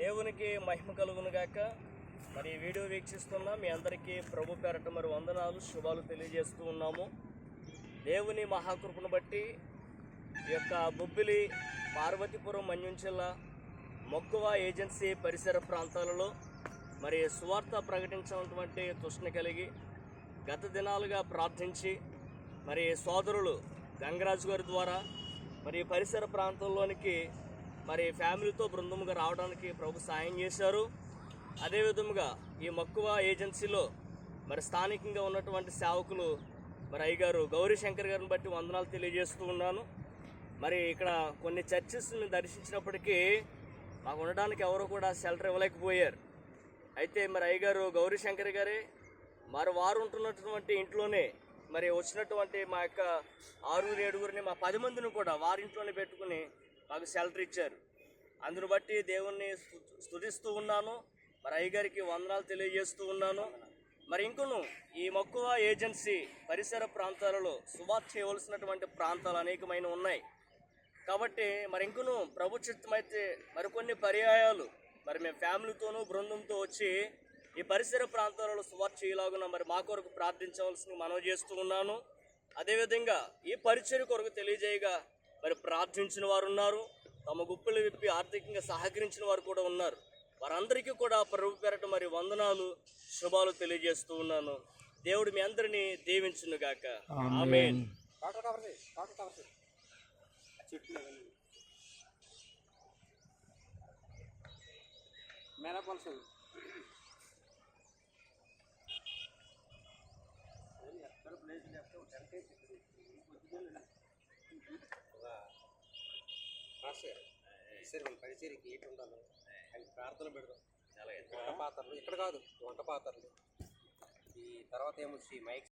దేవునికి మహిమ కలుగును గాక. మరి వీడియో వీక్షిస్తున్న మీ అందరికీ ప్రభు పేరట మరి వందనాలు శుభాలు తెలియజేస్తూ ఉన్నాము. దేవుని మహాకృపను బట్టి ఈ యొక్క బొబ్బిలి పార్వతీపురం జిల్లా మొక్కువ ఏజెన్సీ పరిసర ప్రాంతాలలో మరి సువార్త ప్రకటించినటువంటి తృష్ణ కలిగి గత దినాలుగా ప్రార్థించి మరి సోదరులు గంగరాజు గారి ద్వారా మరి పరిసర ప్రాంతంలోనికి మరి ఫ్యామిలీతో బృందముగా రావడానికి ప్రభు సాయం చేశారు. అదేవిధముగా ఈ మక్కువ ఏజెన్సీలో మరి స్థానికంగా ఉన్నటువంటి సేవకులు మరి అయ్యగారు గౌరీ శంకర్ గారిని బట్టి వందనాలు తెలియజేస్తూ ఉన్నాను. మరి ఇక్కడ కొన్ని చర్చెస్ని దర్శించినప్పటికీ మాకు ఉండడానికి ఎవరు కూడా షెల్టర్ ఇవ్వలేకపోయారు. అయితే మరి అయ్యగారు గౌరీ శంకర్ గారే మరి వారు ఉంటున్నటువంటి ఇంట్లోనే మరి వచ్చినటువంటి మా యొక్క ఆరుగురు ఏడుగురిని మా పది మందిని కూడా వారింట్లోనే పెట్టుకుని మాకు శాలరీ ఇచ్చారు. అందును బట్టి దేవుణ్ణి స్థుతిస్తూ ఉన్నాను. మరి అయ్యగారికి వందనాలు తెలియజేస్తూ ఉన్నాను. మరి ఇంకొను ఈ మక్కువ ఏజెన్సీ పరిసర ప్రాంతాలలో సువార్త చేయవలసినటువంటి ప్రాంతాలు అనేకమైన ఉన్నాయి. కాబట్టి మరి ఇంకను ప్రభు అయితే మరికొన్ని పర్యాయాలు మరి మేము ఫ్యామిలీతోనూ బృందంతో వచ్చి ఈ పరిసర ప్రాంతాలలో సువార్త చేయలాగున మరి మా కొరకు ప్రార్థించవలసిన మనవి చేస్తూ ఉన్నాను. అదేవిధంగా ఈ పరిచయ కొరకు తెలియజేయగా మరి ప్రార్థించిన వారు ఉన్నారు. తమ గుప్పులు విప్పి ఆర్థికంగా సహకరించిన వారు కూడా ఉన్నారు. వారందరికీ కూడా ప్రభు పేరట మరి వందనాలు శుభాలు తెలియజేస్తూ ఉన్నాను. దేవుడు మీ అందరినీ దీవించును గాక. ఆమేన్. మేనపల్సు సరే మన పరిచయకి ఏంటి ఉండాలి? ఆయన ప్రార్థన పెడదాం. వంట పాత్రలు ఇక్కడ కాదు వంట పాత్రలు. ఈ తర్వాత ఏమొచ్చి మైక్